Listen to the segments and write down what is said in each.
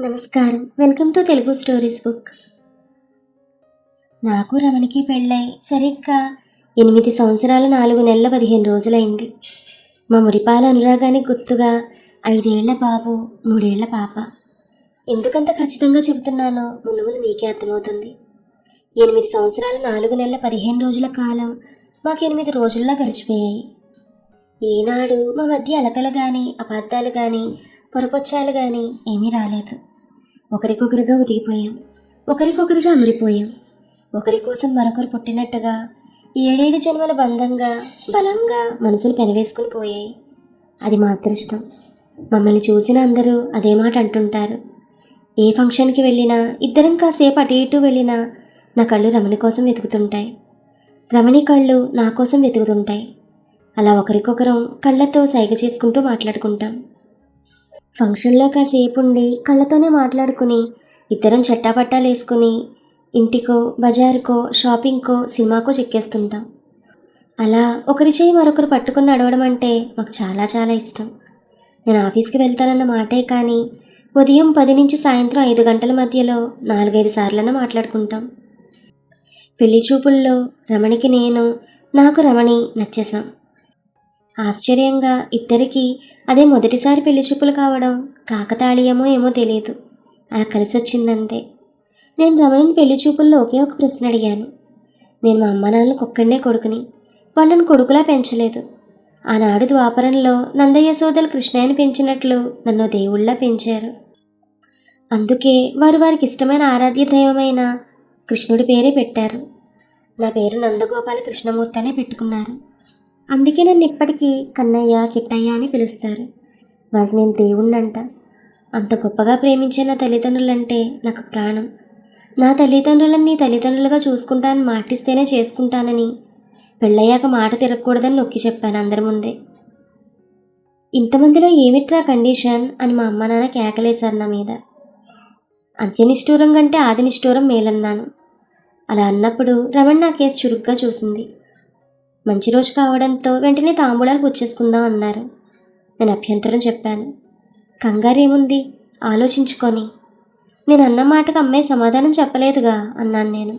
నమస్కారం. Welcome to Telugu stories book. నాకు రమణికి పెళ్ళై సరిగ్గా ఎనిమిది సంవత్సరాలు నాలుగు నెలల పదిహేను రోజులైంది. మా మురిపాల అనురాగానికి గుర్తుగా ఐదేళ్ళ బాబు మూడేళ్ళ పాప. ఎందుకంత ఖచ్చితంగా చెబుతున్నానో ముందు ముందు మీకే అర్థమవుతుంది. ఎనిమిది సంవత్సరాలు నాలుగు నెలల పదిహేను రోజుల కాలం మాకు ఎనిమిది రోజుల్లా గడిచిపోయాయి. ఈనాడు మా మధ్య అలకలు కానీ అబద్ధాలు కానీ పొరపొచ్చాలు కానీ ఏమీ రాలేదు. ఒకరికొకరుగా ఉదిగిపోయాం. ఒకరికొకరుగా అమరిపోయాం. ఒకరి కోసం మరొకరు పుట్టినట్టుగా ఏడేడు జన్మల బంధంగా బలంగా మనసులు పెనవేసుకుని పోయాయి. అది మా అదృష్టం మమ్మల్ని చూసిన అందరూ అదే మాట అంటుంటారు. ఏ ఫంక్షన్కి వెళ్ళినా ఇద్దరం కాసేపు అటు ఇటు వెళ్ళినా నా కళ్ళు రమణి కోసం వెతుకుతుంటాయి. రమణి కళ్ళు నా కోసం వెతుకుతుంటాయి. అలా ఒకరికొకరం కళ్ళతో సైగ చేసుకుంటూ మాట్లాడుకుంటాం. ఫంక్షన్లో కాసేపు ఉండి కళ్ళతోనే మాట్లాడుకుని ఇద్దరం చట్టాపట్టాలు వేసుకుని ఇంటికో బజారుకో షాపింగ్కో సినిమాకో చెక్కేస్తుంటాం. అలా ఒకరి చేయి మరొకరు పట్టుకుని నడవడం అంటే మాకు చాలా చాలా ఇష్టం. నేను ఆఫీస్కి వెళ్తానన్న మాటే కానీ ఉదయం పది నుంచి సాయంత్రం ఐదు గంటల మధ్యలో నాలుగైదు సార్లన మాట్లాడుకుంటాం. పెళ్ళి చూపుల్లో రమణికి నేను నాకు రమణి నచ్చేశాం. ఆశ్చర్యంగా ఇద్దరికీ అదే మొదటిసారి పెళ్ళి చూపులు కావడం కాకతాళీయమో ఏమో తెలియదు అలా కలిసి వచ్చిందంతే నేను రమణిని పెళ్ళి చూపుల్లో ఒకే ఒక ప్రశ్న అడిగాను. నేను మా అమ్మ నాన్నలకు ఒక్కడనే కొడుకుని వాళ్ళని కొడుకులా పెంచలేదు. ఆనాడు ద్వాపరంలో నందయ్య సోదలు కృష్ణయ్యని పెంచినట్లు నన్ను దేవుళ్ళ పెంచారు. అందుకే వారు వారికి ఇష్టమైన ఆరాధ్య దైవమైన కృష్ణుడి పేరే పెట్టారు. నా పేరు నందగోపాల కృష్ణమూర్తి అనే పెట్టుకున్నారు. అందుకే నన్ను ఇప్పటికీ కన్నయ్య కిట్టయ్య అని పిలుస్తారు. వారికి నేను దేవుణ్ణంట. అంత గొప్పగా ప్రేమించే నా తల్లిదండ్రులంటే నాకు ప్రాణం. నా తల్లిదండ్రులను నీ తల్లిదండ్రులుగా చూసుకుంటానని మాటిస్తేనే చేసుకుంటానని పెళ్ళయ్యాక మాట తిరగకూడదని నొక్కి చెప్పాను అందరి ముందే. ఇంతమందిలో ఏమిట్రా కండిషన్ అని మా అమ్మ నాన్న కేకలేశారు నా మీద. అంత్యనిష్ఠూరం కంటే ఆది నిష్ఠూరం మేలన్నాను. అలా అన్నప్పుడు రమణ నా కేసు చురుగ్గా చూసింది. మంచి రోజు కావడంతో వెంటనే తాంబూలాలు పుచ్చేసుకుందాం అన్నారు. నేను అభ్యంతరం చెప్పాను. కంగారేముంది? ఆలోచించుకొని. నేను అన్న మాటకు అమ్మాయి సమాధానం చెప్పలేదుగా అన్నాను నేను.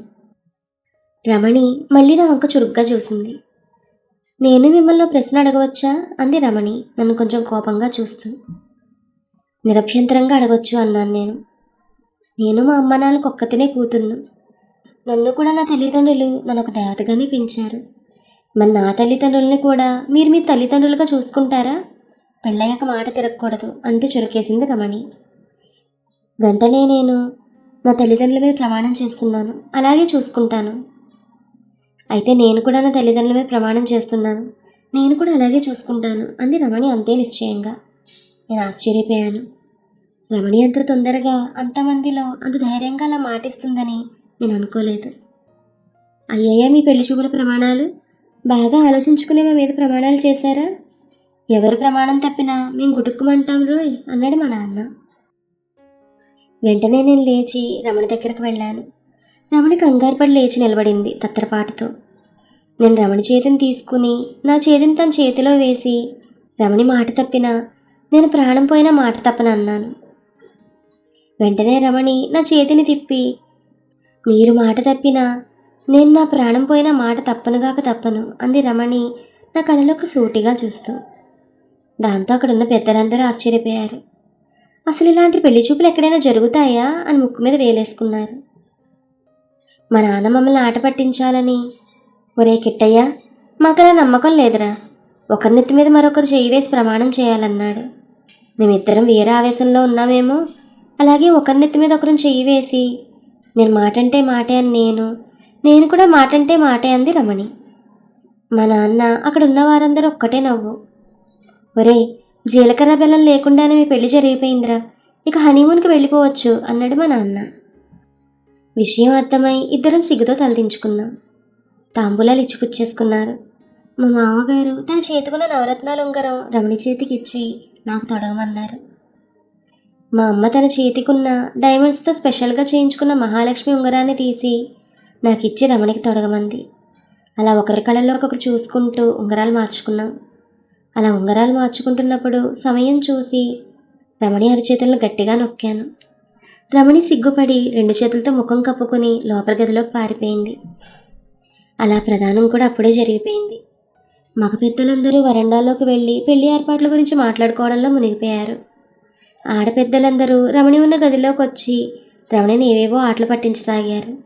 రమణి మళ్ళీ నా వంక చురుగ్గా చూసింది. నేను మిమ్మల్ని ప్రశ్న అడగవచ్చా? అంది రమణి నన్ను కొంచెం కోపంగా చూస్తూ. నిరభ్యంతరంగా అడగొచ్చు అన్నాను నేను. నేను మా అమ్మ నాన్నకు ఒక్కతినే కూతుర్ను. నన్ను కూడా నా తల్లిదండ్రులు నన్ను ఒక దేవతగానే పెంచారు. మరి నా తల్లిదండ్రుల్ని కూడా మీరు మీ తల్లిదండ్రులుగా చూసుకుంటారా? పెళ్ళయ్యాక మాట తిరగకూడదు అంటూ చురుకేసింది రమణి. వెంటనే నేను నా తల్లిదండ్రుల మీద ప్రమాణం చేస్తున్నాను అలాగే చూసుకుంటాను. అయితే నేను కూడా నా తల్లిదండ్రుల మీద ప్రమాణం చేస్తున్నాను నేను కూడా అలాగే చూసుకుంటాను అంది రమణి అంతే నిశ్చయంగా. నేను ఆశ్చర్యపోయాను. రమణి అంత తొందరగా అంతమందిలో అంత ధైర్యంగా అలా మాటిస్తుందని నేను అనుకోలేదు. అయ్యయ్యా మీ పెళ్ళి చూపుల ప్రమాణాలు? బాగా ఆలోచించుకునే మా మీద ప్రమాణాలు చేశారా? ఎవరు ప్రమాణం తప్పినా మేము గుటుక్కుమంటాం రోయ్ అన్నాడు మా నాన్న. వెంటనే నేను లేచి రమణ దగ్గరకు వెళ్ళాను. రమణి కంగారు పడి లేచి నిలబడింది తత్తరపాటుతో. నేను రమణి చేతిని తీసుకుని నా చేతిని తన చేతిలో వేసి రమణి మాట తప్పినా నేను ప్రాణం పోయిన మాట తప్పని అన్నాను. వెంటనే రమణి నా చేతిని తిప్పి మీరు మాట తప్పినా నేను నా ప్రాణం పోయిన మాట తప్పనుగాక తప్పను అంది రమణి నా కళ్ళలోకి సూటిగా చూస్తూ. దాంతో అక్కడున్న పెద్దలందరూ ఆశ్చర్యపోయారు. అసలు ఇలాంటి పెళ్ళి చూపులు ఎక్కడైనా జరుగుతాయా అని ముక్కు మీద వేలేసుకున్నారు. మా నాన్న మమ్మల్ని ఆట పట్టించాలని. ఒరే కిట్టయ్య మాకలా నమ్మకం లేదురా. ఒకరి నెత్తి మీద మరొకరు చేయి వేసి ప్రమాణం చేయాలన్నాడు. మేమిద్దరం వేరే ఆవేశంలో ఉన్నామేమో. అలాగే ఒకరి నెత్తి మీద ఒకరిని చెయ్యి వేసి. నేను మాటంటే మాటే అని నేను. నేను కూడా మాటంటే మాటే అంది రమణి. మా నాన్న అక్కడ ఉన్న వారందరూ ఒక్కటే నవ్వు. ఒరే జీలకర్ర బెల్లం లేకుండానే మీ పెళ్ళి జరిగిపోయిందిరా. ఇక హనీమూన్కి వెళ్ళిపోవచ్చు అన్నాడు మా నాన్న. విషయం అర్థమై ఇద్దరం సిగ్గుతో తలదించుకున్నాం. తాంబూలాలు ఇచ్చి పుచ్చేసుకున్నారు. మా మామగారు తన చేతికున్న నవరత్నాలు ఉంగరం రమణి చేతికి ఇచ్చి నాకు తొడగమన్నారు. మా అమ్మ తన చేతికున్న డైమండ్స్తో స్పెషల్గా చేయించుకున్న మహాలక్ష్మి ఉంగరాన్ని తీసి నాకు ఇచ్చి రమణికి తొడగమంది. అలా ఒకరి కళ్ళల్లో ఒకరు చూసుకుంటూ ఉంగరాలు మార్చుకున్నాం. అలా ఉంగరాలు మార్చుకుంటున్నప్పుడు సమయం చూసి రమణి అరిచేతులను గట్టిగా నొక్కాను. రమణి సిగ్గుపడి రెండు చేతులతో ముఖం కప్పుకొని లోపల గదిలోకి పారిపోయింది. అలా ప్రధానం కూడా అప్పుడే జరిగిపోయింది. మగ పెద్దలందరూ వరండాలోకి వెళ్ళి పెళ్ళి ఏర్పాట్ల గురించి మాట్లాడుకోవడంలో మునిగిపోయారు. ఆడపెద్దలందరూ రమణి ఉన్న గదిలోకి వచ్చి రమణిని ఏవేవో ఆటలు పట్టించసాగారు.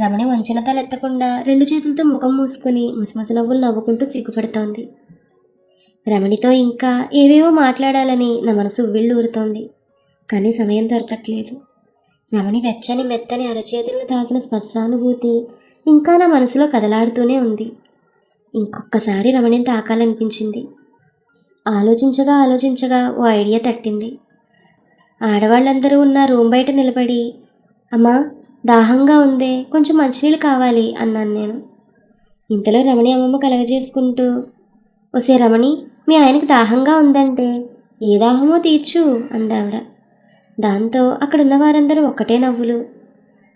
రమణి వంచిన తలెత్తకుండా రెండు చేతులతో ముఖం మూసుకుని ముసిముసి నవ్వులు నవ్వుకుంటూ సిగ్గుపడుతోంది. రమణితో ఇంకా ఏవేవో మాట్లాడాలని నా మనసు ఉవ్విళ్ళు ఊరుతోంది కానీ సమయం దొరకట్లేదు. రమణి వెచ్చని మెత్తని అరచేతులను తాకిన స్పర్శానుభూతి ఇంకా నా మనసులో కదలాడుతూనే ఉంది. ఇంకొకసారి రమణిని తాకాలనిపించింది. ఆలోచించగా ఆలోచించగా ఓ ఐడియా తట్టింది. ఆడవాళ్ళందరూ ఉన్న రూమ్ బయట నిలబడి అమ్మా దాహంగా ఉందే కొంచెం మంచినీళ్ళు కావాలి అన్నాను నేను. ఇంతలో రమణి అమ్మమ్మ కలగజేసుకుంటూ ఒసే రమణి మీ ఆయనకు దాహంగా ఉందంటే ఏ దాహమో తీర్చు అందావిడ. దాంతో అక్కడున్న వారందరూ ఒక్కటే నవ్వులు.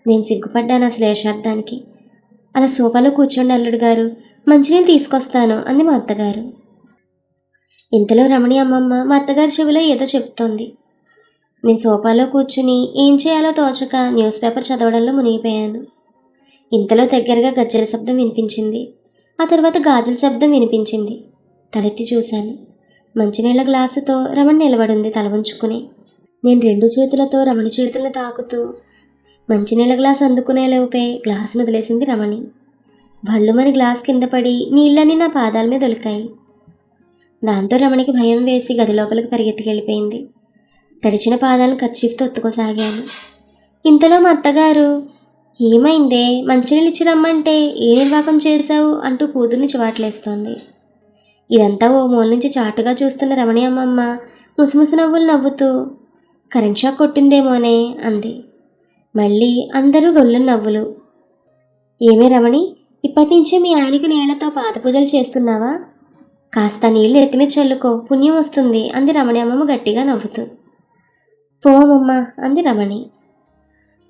నేను సిగ్గుపడ్డాను అసలు ఏషార్థానికి అలా సోఫాలో కూర్చోండి అల్లుడు గారు మంచినీళ్ళు తీసుకొస్తాను అంది మా అత్తగారు. ఇంతలో రమణి అమ్మమ్మ మా అత్తగారి చెవిలో ఏదో చెప్తోంది. నేను సోఫాలో కూర్చుని ఏం చేయాలో తోచక న్యూస్ పేపర్ చదవడంలో మునిగిపోయాను. ఇంతలో దగ్గరగా గజ్జల శబ్దం వినిపించింది. ఆ తర్వాత గాజుల శబ్దం వినిపించింది. తలెత్తి చూశాను. మంచినీళ్ళ గ్లాసుతో రమణి నిలబడింది తల ఉంచుకుని నేను రెండు చేతులతో రమణి చేతులను తాకుతూ మంచినీళ్ళ గ్లాస్ అందుకునే లోపే గ్లాసును వదిలేసింది రమణి. భళ్ళుమని గ్లాస్ కింద పడి నీళ్ళని నా పాదాల మీద దొలికాయి దాంతో రమణికి భయం వేసి గది లోపలికి పరిగెత్తికెళ్ళిపోయింది. తడిచిన పాదాలు కర్చీఫ్తో ఒత్తుకోసాగాను. ఇంతలో మా అత్తగారు ఏమైందే? మంచినీళ్ళు ఇచ్చి రమ్మంటే ఏ నిర్వాకం చేశావు? అంటూ కూతుర్ని చివాట్లేస్తోంది ఇదంతా ఓ మూల నుంచి చాటుగా చూస్తున్న రమణి అమ్మమ్మ ముసిముసి నవ్వులు నవ్వుతూ కరెంట్ షాక్ కొట్టిందేమోనే అంది. మళ్ళీ అందరూ గొల్లు నవ్వులు. ఏమే రమణి ఇప్పటి నుంచే మీ ఆయనకి నీళ్ళతో పాత పూజలు చేస్తున్నావా? కాస్త నీళ్ళు ఎత్తిమీద చల్లుకో పుణ్యం వస్తుంది అంది రమణి అమ్మమ్మ గట్టిగా నవ్వుతూ. పోవమ్మా అంది రమణి.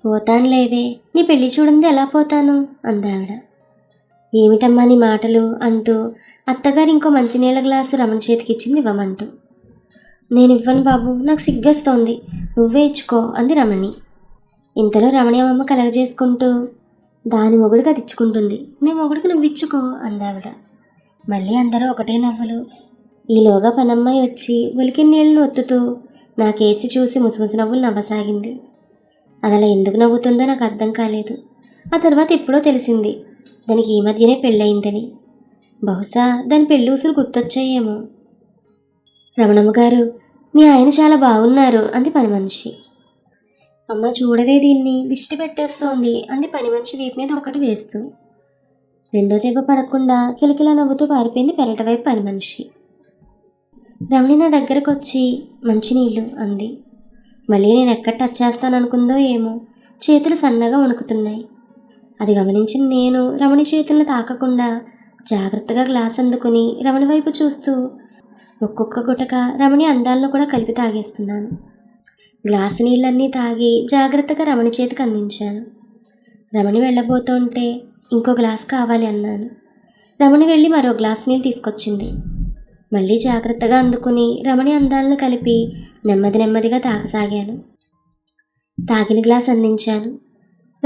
పోతాను లేవే నీ పెళ్ళి చూడండి ఎలా పోతాను? అందావిడ ఏమిటమ్మా నీ మాటలు అంటూ అత్తగారు ఇంకో మంచినీళ్ళ గ్లాసు రమణ చేతికిచ్చింది ఇవ్వమంటూ. నేను ఇవ్వను బాబు నాకు సిగ్గేస్తోంది నువ్వే ఇచ్చుకో అంది రమణి. ఇంతలో రమణి అమ్మమ్మ కలగజేసుకుంటూ దాని మొగడికి అది ఇచ్చుకుంటుంది నీ మొగుడికి నువ్వు ఇచ్చుకో అందావిడ మళ్ళీ అందరూ ఒకటే నవ్వులు. ఈలోగా పనమ్మాయి వచ్చి ఉలికిన నీళ్ళను ఒత్తుతూ నాకేసి చూసి ముసుముసు నవ్వులు నవ్వసాగింది. అది అలా ఎందుకు నవ్వుతుందో నాకు అర్థం కాలేదు. ఆ తర్వాత ఎప్పుడో తెలిసింది. దానికి ఈ మధ్యనే పెళ్ళయిందని. బహుశా దాని పెళ్ళూసులు గుర్తొచ్చాయేమో. రమణమ్మ గారు మీ ఆయన చాలా బాగున్నారు అంది పని మనిషి. అమ్మ చూడవే దీన్ని దిష్టి పెట్టేస్తోంది అంది పని మనిషి వీపు మీద ఒకటి వేస్తూ. రెండో దెబ్బ పడకుండా కిలకిలా నవ్వుతూ పారిపోయింది పెరటవైపు పని మనిషి. రమణి నా దగ్గరకు వచ్చి మంచినీళ్ళు అంది. మళ్ళీ నేను ఎక్కడ టచ్ చేస్తాననుకుందో ఏమో చేతులు సన్నగా వణుకుతున్నాయి. అది గమనించిన నేను రమణి చేతులను తాకకుండా జాగ్రత్తగా గ్లాస్ అందుకుని రమణి వైపు చూస్తూ ఒక్కొక్క గుటక రమణి అందాలను కూడా కలిపి తాగేస్తున్నాను. గ్లాసు నీళ్ళన్నీ తాగి జాగ్రత్తగా రమణి చేతికి అందించాను. రమణి వెళ్ళబోతుంటే ఇంకో గ్లాస్ కావాలి అన్నాను. రమణి వెళ్ళి మరో గ్లాస్ నీళ్ళు తీసుకొచ్చింది. మళ్ళీ జాగ్రత్తగా అందుకుని రమణి అందాలను కలిపి నెమ్మది నెమ్మదిగా తాగసాగాను. తాగిన గ్లాస్ అందించాను.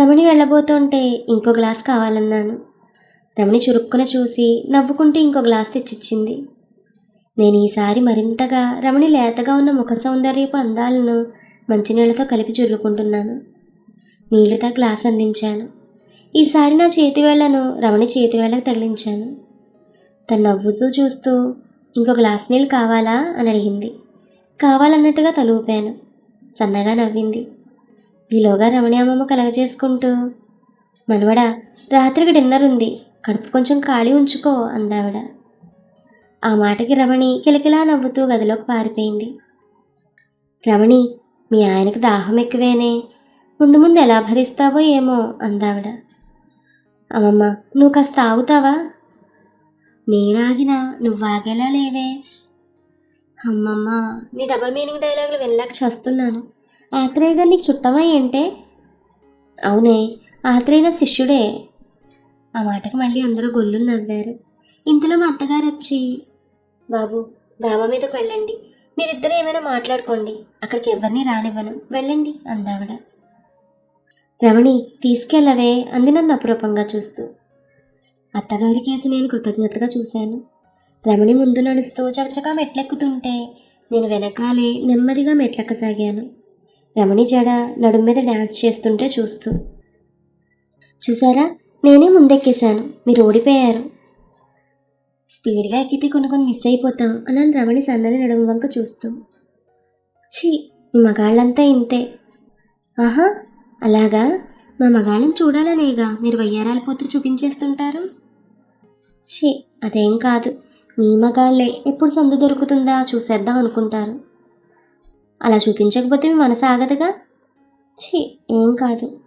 రమణి వెళ్ళబోతుంటే ఇంకో గ్లాస్ కావాలన్నాను. రమణి చురుక్కున చూసి నవ్వుకుంటూ ఇంకో గ్లాస్ తెచ్చిచ్చింది. నేను ఈసారి మరింతగా రమణి లేతగా ఉన్న ముఖ సౌందర్యపు అందాలను మంచినీళ్ళతో కలిపి చుర్రుకుంటున్నాను నీళ్ళుతో గ్లాస్ అందించాను. ఈసారి నా చేతివేళ్ళను రమణి చేతివేళ్ళకు తగిలించాను. తను నవ్వుతూ చూస్తూ ఇంకో గ్లాస్ నీళ్ళు కావాలా అని అడిగింది. కావాలన్నట్టుగా తలూపాను సన్నగా నవ్వింది. ఈలోగా రమణి అమ్మమ్మ కలగజేసుకుంటూ మనవడా రాత్రికి డిన్నర్ ఉంది. కడుపు కొంచెం ఖాళీ ఉంచుకో అందావిడ. ఆ మాటకి రమణి కిలకిలా నవ్వుతూ గదిలోకి పారిపోయింది. రమణి మీ ఆయనకు దాహం ఎక్కువేనే. ముందు ముందు ఎలా భరిస్తావో ఏమో అందావిడ. అమ్మమ్మ నువ్వు కాస్త ఆగుతావా? నేనాగినా నువ్వు ఆగేలా లేవే. అమ్మమ్మ నీ డబల్ మీనింగ్ డైలాగులు వెళ్ళాక చేస్తున్నాను. ఆత్రేయ గారు నీకు చుట్టమా ఏంటే అవునే ఆత్రేయ నా శిష్యుడే. ఆ మాటకు మళ్ళీ అందరూ గొల్లు నవ్వారు. ఇంతలో మా అత్తగారు వచ్చి బాబు డాబా మీదకి వెళ్ళండి. మీరిద్దరు ఏమైనా మాట్లాడుకోండి. అక్కడికి ఎవరిని రానివ్వను. వెళ్ళండి అందావిడ రమణి తీసుకెళ్ళవే అంది నన్ను అపురూపంగా చూస్తూ. అత్తగారి కేసు నేను కృతజ్ఞతగా చూశాను. రమణి ముందు నడుస్తూ చకచకా మెట్లెక్కుతుంటే నేను వెనకాలే నెమ్మదిగా మెట్లెక్కసాగాను. రమణి జడ నడుము మీద డ్యాన్స్ చేస్తుంటే చూస్తూ చూసారా? నేనే ముందెక్కేశాను. మీరు ఓడిపోయారు. స్పీడ్గా ఎక్కితే కొన్ని కొన్ని మిస్ అయిపోతాం అన్నాను రమణి సన్నని నడుము వంక చూస్తూ. ఛీ మీ మగాళ్ళంతా ఇంతే. ఆహా! అలాగా? మా మగాళ్ళని చూడాలనేగా? మీరు వయ్యారాల పోతులు చూపించేస్తుంటారు? ఛీ అదేం కాదు. మీ మగాళ్ళే ఎప్పుడు సందు దొరుకుతుందా చూసేద్దాం అనుకుంటారు. అలా చూపించకపోతే మీ మనసు ఆగదుగా? ఛీ ఏం కాదు.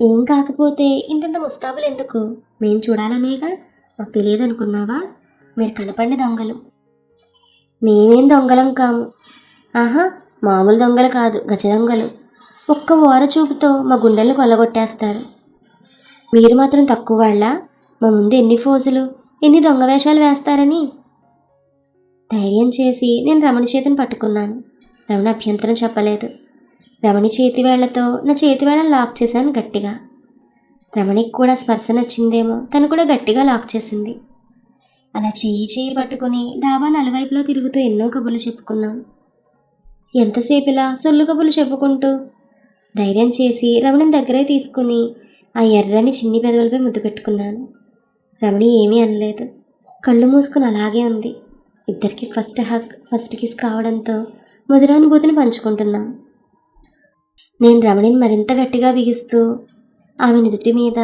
ఏం కాకపోతే ఇంతంత ముస్తాబులు ఎందుకు? మేం చూడాలనేగా? మాకు తెలియదు అనుకున్నావా మీరు కనపడిన దొంగలు. మేమేం దొంగలం కాము. ఆహా మామూలు దొంగలు కాదు గజ దొంగలు. ఒక్క ఓర చూపుతో మా గుండెల్ని కొల్లగొట్టేస్తారు. మీరు మాత్రం తక్కువ వాళ్ళ? మా ముందు ఎన్ని ఫోజులు ఎన్ని దొంగ వేషాలు వేస్తారని? ధైర్యం చేసి నేను రమణి చేతిని పట్టుకున్నాను. రమణ అభ్యంతరం చెప్పలేదు. రమణి చేతి వేళ్ళతో నా చేతి వేళను లాక్ చేశాను గట్టిగా. రమణికి కూడా స్పర్శ నచ్చిందేమో తను కూడా గట్టిగా లాక్ చేసింది. అలా చెయ్యి చెయ్యి పట్టుకుని డాబా నలువైపులో తిరుగుతూ ఎన్నో కబుర్లు చెప్పుకున్నాం. ఎంతసేపు ఇలా సొల్లు కబుర్లు చెప్పుకుంటూ ధైర్యం చేసి రమణిని దగ్గరే తీసుకుని ఆ ఎర్రని చిన్ని పెదవులపై ముద్దు పెట్టుకున్నాను. రమణి ఏమీ అనలేదు. కళ్ళు మూసుకుని అలాగే ఉంది. ఇద్దరికి ఫస్ట్ హక్ ఫస్ట్ కిస్ కావడంతో మధురానుభూతిని పంచుకుంటున్నాం. నేను రమణిని మరింత గట్టిగా బిగిస్తూ ఆమె నుదుటి మీద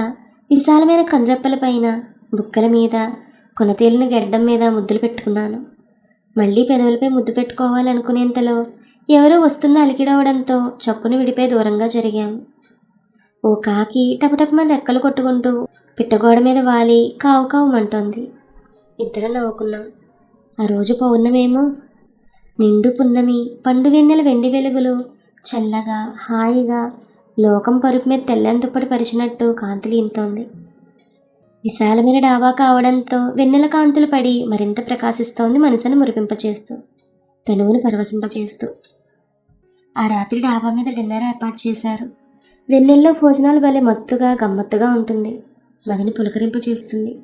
విశాలమైన కండ్రెప్పల పైన బుక్కల మీద కొనతేలిన గడ్డం మీద ముద్దులు పెట్టుకున్నాను. మళ్ళీ పెదవులపై ముద్దు పెట్టుకోవాలనుకునేంతలో ఎవరో వస్తున్న అలికిడవడంతో చప్పును విడిపై దూరంగా జరిగాం. ఓ కాకి టపటపమ రెక్కలు కొట్టుకుంటూ పిట్టగోడ మీద వాలి కావు కావుమంటోంది ఇద్దరం నవ్వుకున్నాం. ఆ రోజు పౌర్ణమేమో. నిండు పున్నమి పండు వెన్నెల వెండి వెలుగులు చల్లగా హాయిగా లోకం పరుపు మీద తెల్లని దుప్పటి పరిచినట్టు కాంతులు ఇంతోంది. విశాలమైన డాబా కావడంతో వెన్నెల కాంతులు పడి మరింత ప్రకాశిస్తోంది మనసును మురిపింపచేస్తూ తనువును పరవశింపచేస్తూ. ఆ రాత్రి డాబా మీద డిన్నర్ ఏర్పాటు చేశారు. వెన్నెల్లో భోజనాలు భలే మత్తుగా గమ్మత్తుగా ఉంటుంది. మదిని పులకరింప చేస్తుంది.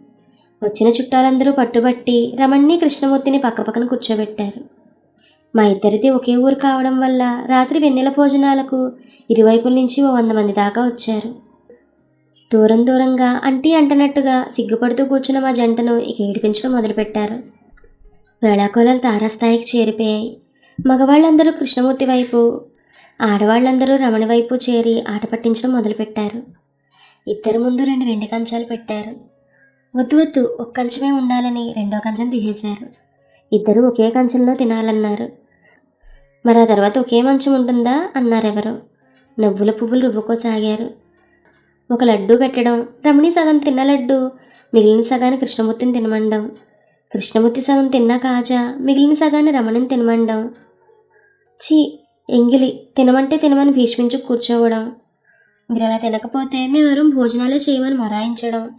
వచ్చిన చుట్టాలందరూ పట్టుబట్టి రమణ్ణి కృష్ణమూర్తిని పక్కపక్కన కూర్చోబెట్టారు. మా ఇద్దరిది ఒకే ఊరు కావడం వల్ల రాత్రి వెన్నెల భోజనాలకు ఇరువైపుల నుంచి ఓ వంద మంది దాకా వచ్చారు. దూరం దూరంగా అంటీ అంటనట్టుగా సిగ్గుపడుతూ కూర్చున్న మా జంటను ఇక ఏడిపించడం మొదలుపెట్టారు. వేళాకోళాలు తారాస్థాయికి చేరిపోయాయి. మగవాళ్ళందరూ కృష్ణమూర్తి వైపు ఆడవాళ్ళందరూ రమణ వైపు చేరి ఆట పట్టించడం మొదలుపెట్టారు. ఇద్దరు ముందు రెండు వెండి కంచాలు పెట్టారు. వద్దు వద్దు ఒక కంచమే ఉండాలని రెండో కంచం తీసేశారు. ఇద్దరు ఒకే కంచంలో తినాలన్నారు. మరి ఆ తర్వాత ఒకే మంచం ఉంటుందా? అన్నారెవరో. నవ్వుల పువ్వులు రువ్వుకోసాగారు ఒక లడ్డు పెట్టడం రమణి సగం తిన్న లడ్డు మిగిలిన సగాన్ని కృష్ణమూర్తిని తినమండం. కృష్ణమూర్తి సగం తిన్న కాజా మిగిలిన సగాన్ని రమణిని తినమండం. ఛీ ఎంగిలి తినమంటే తినమని భీష్మించు కూర్చోవడం. మీరు అలా తినకపోతే మేమెవరూ భోజనాలే చేయమని మొరాయించడం.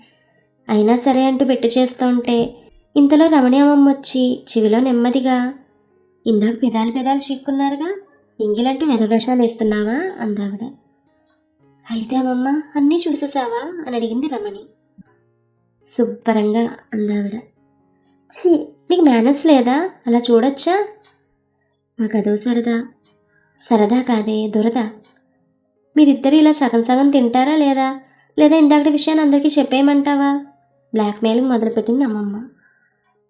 అయినా సరే అంటూ పెట్టి చేస్తుంటే ఇంతలో రమణి అమ్మమ్మ వచ్చి చెవిలో నెమ్మదిగా ఇందాక పెదాలు పెదాలు చిక్కున్నారుగా ఇంగిలంటే వెధవేషాలు వేస్తున్నావా? అందావిడ. అయితే అమ్మమ్మ అన్నీ చూసేసావా అని అడిగింది రమణి. శుభ్రంగా అందావిడ. ఛీ నీకు మేనస్ లేదా? అలా చూడొచ్చా? మాకు అదో సరదా. సరదా కాదే దురద. మీరిద్దరు ఇలా సగం సగం తింటారా లేదా? లేదా ఇందాకటి విషయాన్ని అందరికీ చెప్పేయమంటావా? బ్లాక్మెయిలింగ్ మొదలుపెట్టింది అమ్మమ్మ.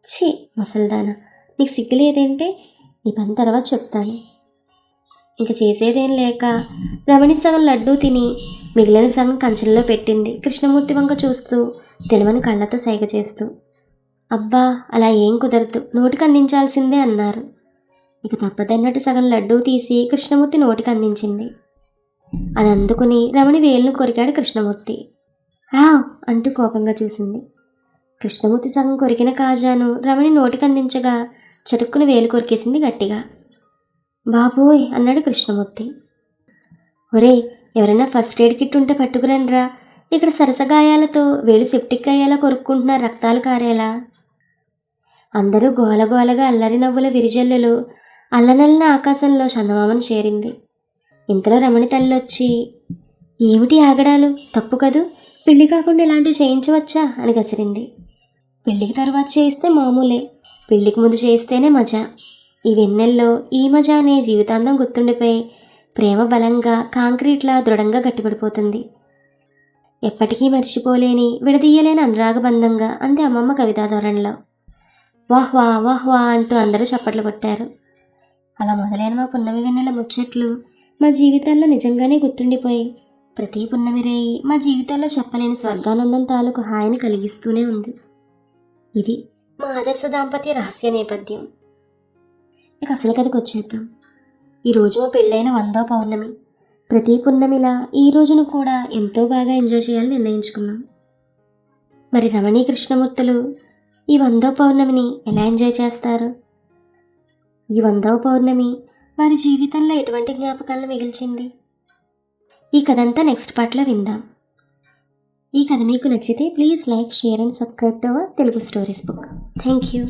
ఛీ ముసల్దానా. నీకు సిగ్గు లేదేంటే నీ పని తర్వాత చెప్తాను. ఇంక చేసేదేం లేక రమణి సగం లడ్డూ తిని మిగిలిన సగం కంచెల్లో పెట్టింది కృష్ణమూర్తి వంక చూస్తూ తెలివని కళ్ళతో సైగ చేస్తూ. అబ్బా అలా ఏం కుదరదు. నోటికి అందించాల్సిందే అన్నారు. ఇక తప్పదన్నట్టు సగం లడ్డూ తీసి కృష్ణమూర్తి నోటికి అందించింది. అది అందుకుని రమణి వేలును కొరికాడు కృష్ణమూర్తి. ఆ! అంటూ కోపంగా చూసింది. కృష్ణమూర్తి సగం కొరికిన కాజాను రమణి నోటికి అందించగా చటుక్కున వేలు కొరికేసింది గట్టిగా. బాబోయ్! అన్నాడు కృష్ణమూర్తి. ఒరే! ఎవరైనా ఫస్ట్ ఎయిడ్ కిట్ ఉంటే పట్టుకురండ్రా. ఇక్కడ సరసగాయాలతో వేలు సెప్టిక్ అయ్యేలా కొరుక్కుంటున్నారు రక్తాలు కారేలా. అందరూ గోలగోలగా అల్లరి నవ్వుల విరిజల్లులు అల్లనల్లిన ఆకాశంలో చందమామను చేరింది. ఇంతలో రమణి తల్లి వచ్చి ఏమిటి ఆగడాలు? తప్పు కదూ? పెళ్ళి కాకుండా ఇలాంటివి చేయించవచ్చా? అని గసిరింది. పెళ్ళికి తర్వాత చేయిస్తే మామూలే పెళ్ళికి ముందు చేయిస్తేనే మజా. ఈ వెన్నెల్లో ఈ మజా అనే జీవితాంతం గుర్తుండిపోయి ప్రేమ బలంగా కాంక్రీట్లా దృఢంగా గట్టిపడిపోతుంది. ఎప్పటికీ మర్చిపోలేని విడదీయలేని అనురాగబంధంగా అంది అమ్మమ్మ కవితా ధోరణిలో. వాహ్ వా వాహ్ అంటూ అందరూ చప్పట్లు కొట్టారు. అలా మొదలైన మా పున్నమి వెన్నెల ముచ్చట్లు మా జీవితాల్లో నిజంగానే గుర్తుండిపోయి ప్రతి పున్నమి రేయి మా జీవితాల్లో చెప్పలేని స్వర్గానందం తాలూకు హాయిని కలిగిస్తూనే ఉంది. ఇది మా ఆదర్శ దాంపత్య రహస్య నేపథ్యం. ఇక అసలు కథకు వచ్చేద్దాం. ఈరోజు మా పెళ్ళైన వందో పౌర్ణమి. ప్రతి పున్నమిలా ఈ రోజును కూడా ఎంతో బాగా ఎంజాయ్ చేయాలని నిర్ణయించుకున్నాం. మరి రమణీ కృష్ణమూర్తులు ఈ వందో పౌర్ణమిని ఎలా ఎంజాయ్ చేస్తారు? ఈ వందవ పౌర్ణమి వారి జీవితంలో ఎటువంటి జ్ఞాపకాలను మిగిల్చింది? ఈ కథంతా నెక్స్ట్ పార్ట్లో విందాం. ఈ కథ మీకు నచ్చితే please like share and subscribe to our Telugu stories book. Thank you.